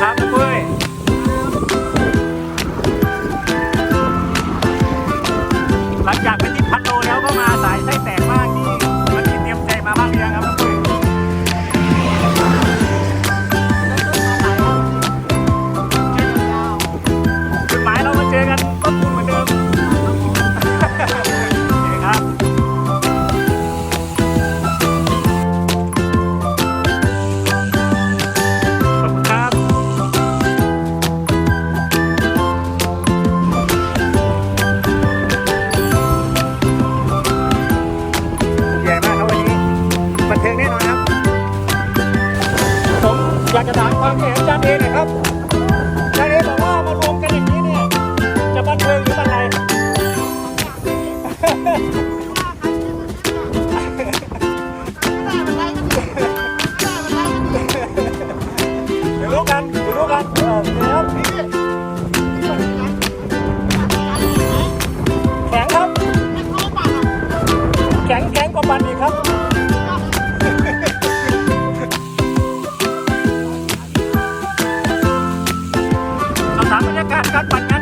ครัอนหลังจากไปที่พัดโลแล้วก็มาสายไส้แตากจะถามความเห็นอาจารย์เอหน่อยครับอาจารย์เอบอกว่ามารวมกันอย่างนี้เนี่ยจะบันเทิงหรือบันไรเดี๋ยวรู้กันเดี๋ยวรู้กันเออครับแข็งครับ กาศการปั่นงา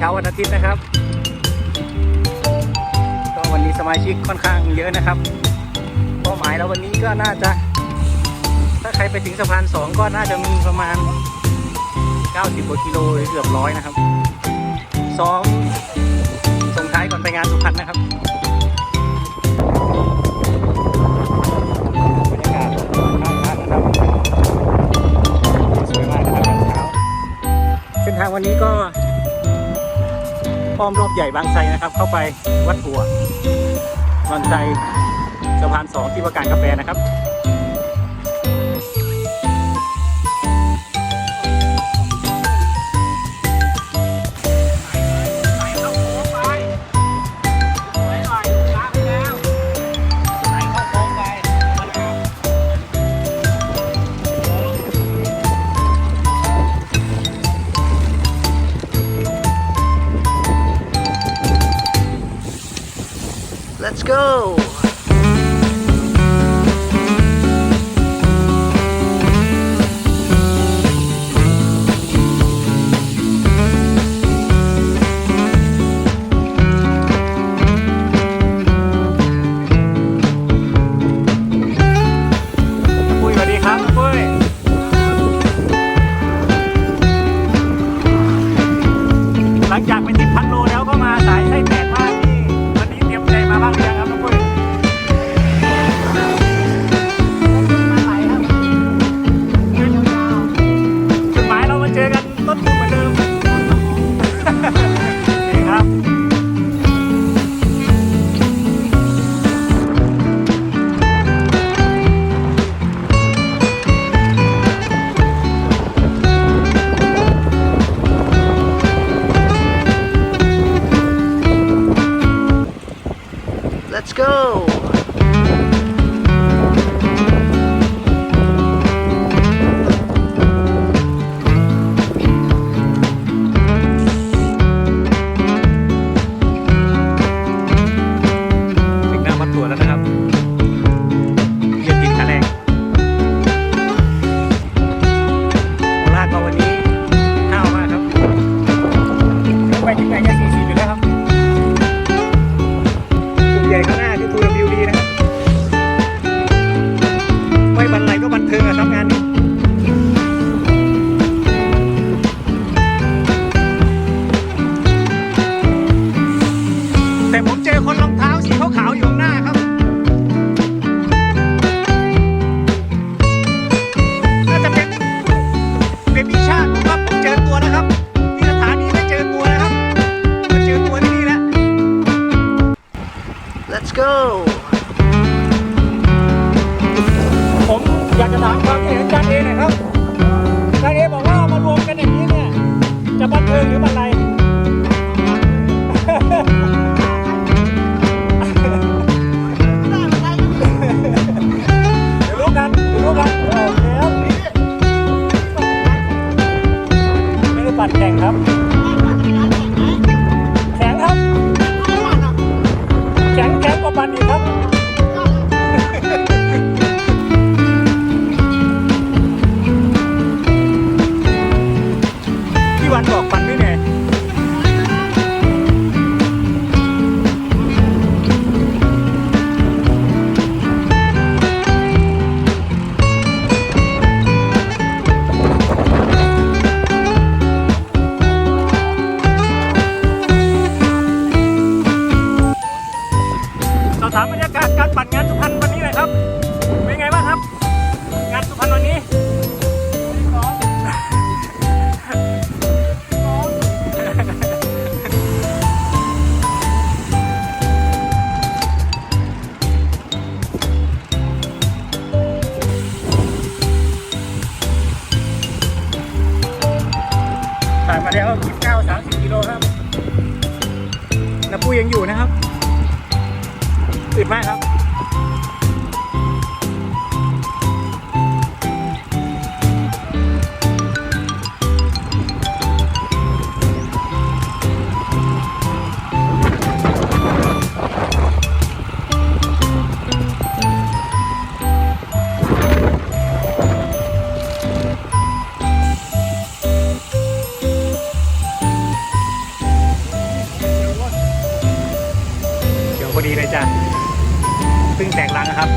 ช้าวันอาทิตย์นะครับ ก็วันนี้สมาชิกค่อนข้างเยอะนะครับเป้าหมายเราวันนี้ก็น่าจะ ถ้าใครไปถึงสะพานสองก็น่าจะมีประมาณ 90กว่ากิโลหรือเกือบร้อยนะครับซ้อมส่งท้ายก่อนไปงานสุพรรณนะครับบรรยากาศข้างทางนะครับสวยมากนะครับตอนเช้าเส้นทางวันนี้ก็ ป้อมรอบใหญ่บางไทรนะครับ เข้าไปวัดหัวบางไทรสะพานสองที่ประการกาแฟนะครับ go go Let's go ดีเลยจ้ะซึ่งแตกลังครับ